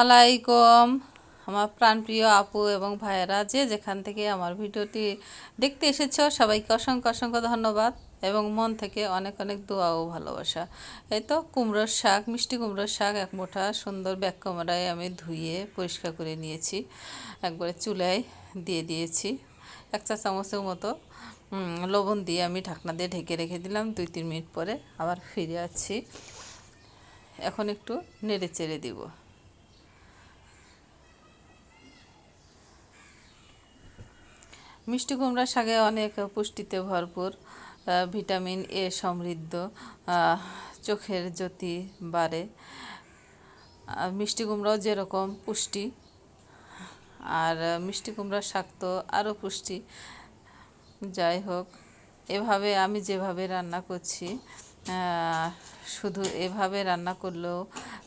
আলাইকুম আমার প্রাণপ্রিয় আপু এবং ভাইয়েরা, যে যেখান থেকে আমার ভিডিওটি দেখতে এসেছ, সবাইকে অসংখ্য অসংখ্য ধন্যবাদ এবং মন থেকে অনেক অনেক দোয়া ও ভালোবাসা। এই তো কুমড়োর শাক, মিষ্টি কুমড়োর শাক এক মুঠা সুন্দর ব্যাক কামড়ায় আমি ধুয়ে পরিষ্কার করে নিয়েছি। একবারে চুলায় দিয়ে দিয়েছি। এক চা চামচের মতো লবণ দিয়ে আমি ঢাকনা দিয়ে ঢেকে রেখে দিলাম দুই তিন মিনিট পরে আবার ফিরে আসছি। এখন একটু নেড়ে চেড়ে দিব। মিষ্টি কুমড়া শাকে অনেক পুষ্টিতে ভরপুর ভিটামিন এ সমৃদ্ধ চোখের জ্যোতি বাড়ে। মিষ্টি কুমড়াও যেরকম পুষ্টি, আর মিষ্টি কুমড়ার শাক তো আরও পুষ্টি। যাই হোক, এভাবে আমি যেভাবে রান্না করছি শুধু এভাবে রান্না করলেও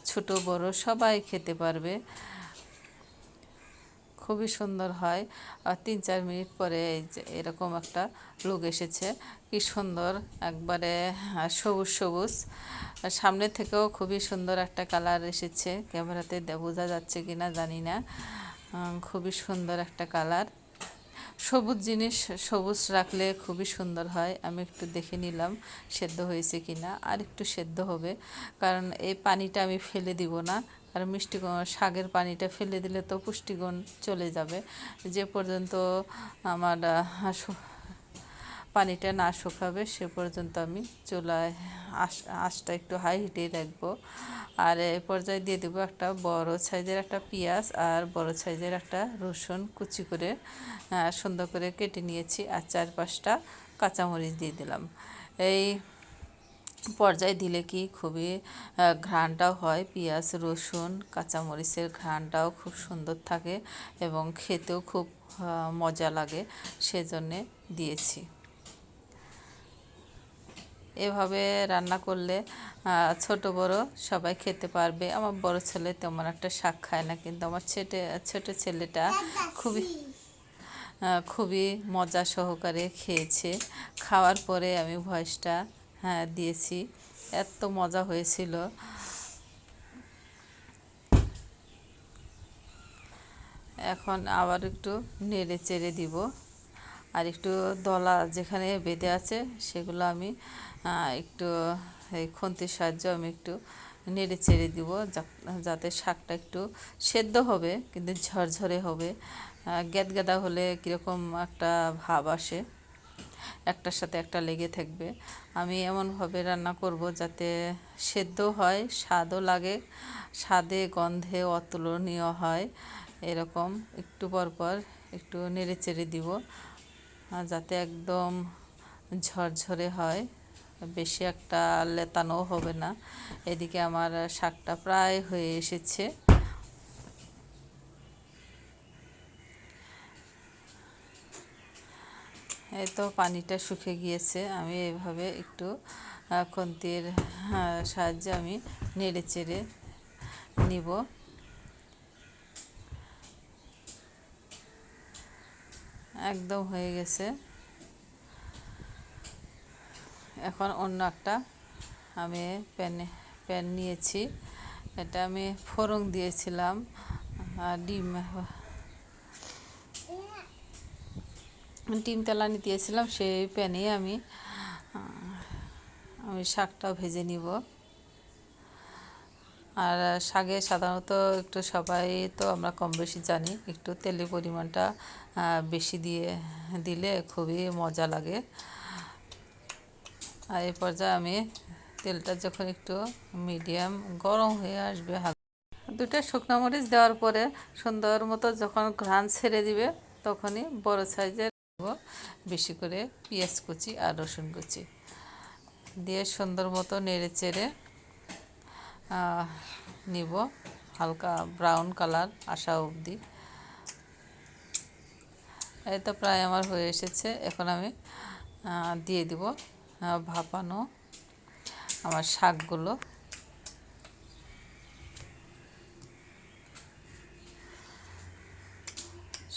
ছোট বড় সবাই খেতে পারবে। খুবই সুন্দর হয়। আর তিন চার মিনিট পরে এরকম একটা লুক এসেছে। কি সুন্দর একবারে সবুজ সবুজ। সামনে থেকেও খুবই সুন্দর একটা কালার এসেছে। ক্যামেরাতে বোঝা যাচ্ছে কি না জানি না। খুবই সুন্দর একটা কালার। সবুজ জিনিস, সবুজ রাখলে খুবই সুন্দর হয়। আমি একটু দেখে নিলাম সেদ্ধ হয়েছে কি না আর একটু সেদ্ধ হবে। কারণ এই পানিটা আমি ফেলে দিব না। আর মিষ্টি শাকের পানিটা ফেলে দিলে তো পুষ্টিগুণ চলে যাবে। যে পর্যন্ত আমার পানিটা না শুকাবে, সে পর্যন্ত আমি চুলায় আঁশ আঁশটা একটু হাই হিটে রাখব। আর এই পর্যায়ে দিয়ে দেবো একটা বড় সাইজের একটা পেঁয়াজ আর বড় সাইজের একটা রসুন কুচি করে সুন্দর করে কেটে নিয়েছি। আর চার পাঁচটা কাঁচামরিচ দিয়ে দিলাম। এই পর্যায়ে দিলে কি খুবই ঘ্রাণটাও হয়। পেঁয়াজ, রসুন, কাঁচামরিচের ঘ্রাণটাও খুব সুন্দর থাকে এবং খেতেও খুব মজা লাগে, সেজন্যে দিয়েছি। এভাবে রান্না করলে ছোট বড় সবাই খেতে পারবে। আমার বড় ছেলে তেমন একটা শাক খায় না, কিন্তু আমার ছেটে, ছোট ছেলেটা খুবই খুবই মজা সহকারে খেয়েছে। খাওয়ার পরে আমি ভয়েসটা হ্যাঁ দিয়েছি। এত মজা হয়েছিল। এখন আবার একটু নেড়ে চেড়ে দিব। আর একটু দলা যেখানে বেঁধে আছে, সেগুলো আমি একটু, এই খন্তির সাহায্য আমি একটু নেড়ে চেড়ে দিব। যাতে শাকটা একটু সেদ্ধ হবে, কিন্তু ঝরঝরে হবে। গ্যাদ গাদা হলে কীরকম একটা ভাব আসে। একটার সাথে একটা লেগে থাকবে। আমি এমনভাবে রান্না করব যাতে সেদ্ধ হয়, স্বাদও লাগে, স্বাদে গন্ধে অতুলনীয় হয়। এরকম একটু পর পর একটু নেড়ে চেড়ে দিব যাতে একদম ঝরঝরে হয়, বেশি একটা লেতানো হবে না। এদিকে আমার শাকটা প্রায় হয়ে এসেছে। এই তো পানিটা শুকে গিয়েছে, আমি এভাবে একটু খুন্তির সাহায্যে আমি নেড়ে চেড়ে নিব। একদম হয়ে গেছে। এখন অন্য একটা আমি প্যানে, প্যান নিয়েছি। এটা আমি ফোড়ন দিয়েছিলাম ডিম ডিম তেলানি দিয়েছিলাম, সেই প্যানে আমি আমি শাকটাও ভেজে নিব। আর শাকে সাধারণত একটু সবাই তো আমরা কম বেশি জানি, একটু তেলের পরিমাণটা বেশি দিয়ে দিলে খুবই মজা লাগে। আর এই পর্যায়ে আমি তেলটা যখন একটু মিডিয়াম গরম হয়ে আসবে দুটো শুকনো মরিচ দেওয়ার পরে সুন্দর মতো যখন ঘ্রাণ ছেড়ে দিবে, তখনই বড় সাইজের বেশি করে পেঁয়াজ কুচি আর রসুন কুচি। দিয়ে সুন্দর মতো নেড়ে চেড়ে নিব হালকা ব্রাউন কালার আসা অবধি। এই তো প্রায় আমার হয়ে এসেছে। এখন আমি দিয়ে দিব ভাপানো আমার শাকগুলো।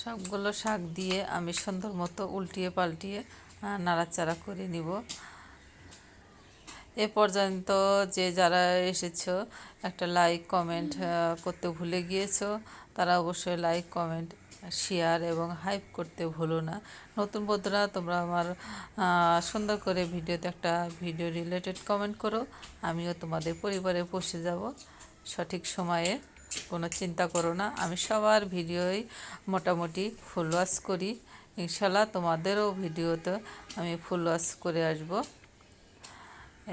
সবগুলো শাক দিয়ে আমি সুন্দর মতো উল্টিয়ে পাল্টিয়ে নাড়াচাড়া করে নিব। এ পর্যন্ত যে যারা এসেছ, একটা লাইক কমেন্ট করতে ভুলে গিয়েছো, তারা অবশ্যই লাইক কমেন্ট শেয়ার এবং হাইপ করতে ভুলো না। নতুন বন্ধুরা, তোমরা আমার সুন্দর করে ভিডিওতে একটা ভিডিও রিলেটেড কমেন্ট করো। আমিও তোমাদের পরিবারে পৌঁছে যাব সঠিক সময়ে। কোনো চিন্তা করো না। আমি সবার ভিডিওই মোটামুটি ফুল ওয়াশ করি। ইনশাল্লাহ তোমাদেরও ভিডিওতে আমি ফুল ওয়াশ করে আসব।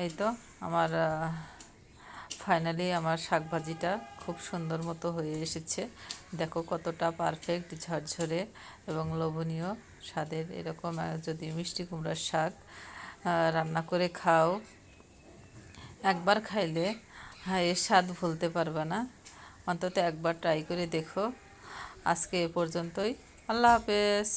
এই তো আমার ফাইনালি আমার শাক ভাজিটা খুব সুন্দর মতো হয়ে এসেছে। দেখো কতটা পারফেক্ট ঝরঝরে এবং লোভনীয় স্বাদের এরকম যদি মিষ্টি কুমড়ার শাক রান্না করে খাও, একবার খাইলে হ্যাঁ এর স্বাদ ভুলতে পারবে না। অন্তত একবার ট্রাই করে দেখো। আজকে এ পর্যন্তই। আল্লাহ হাফেজ।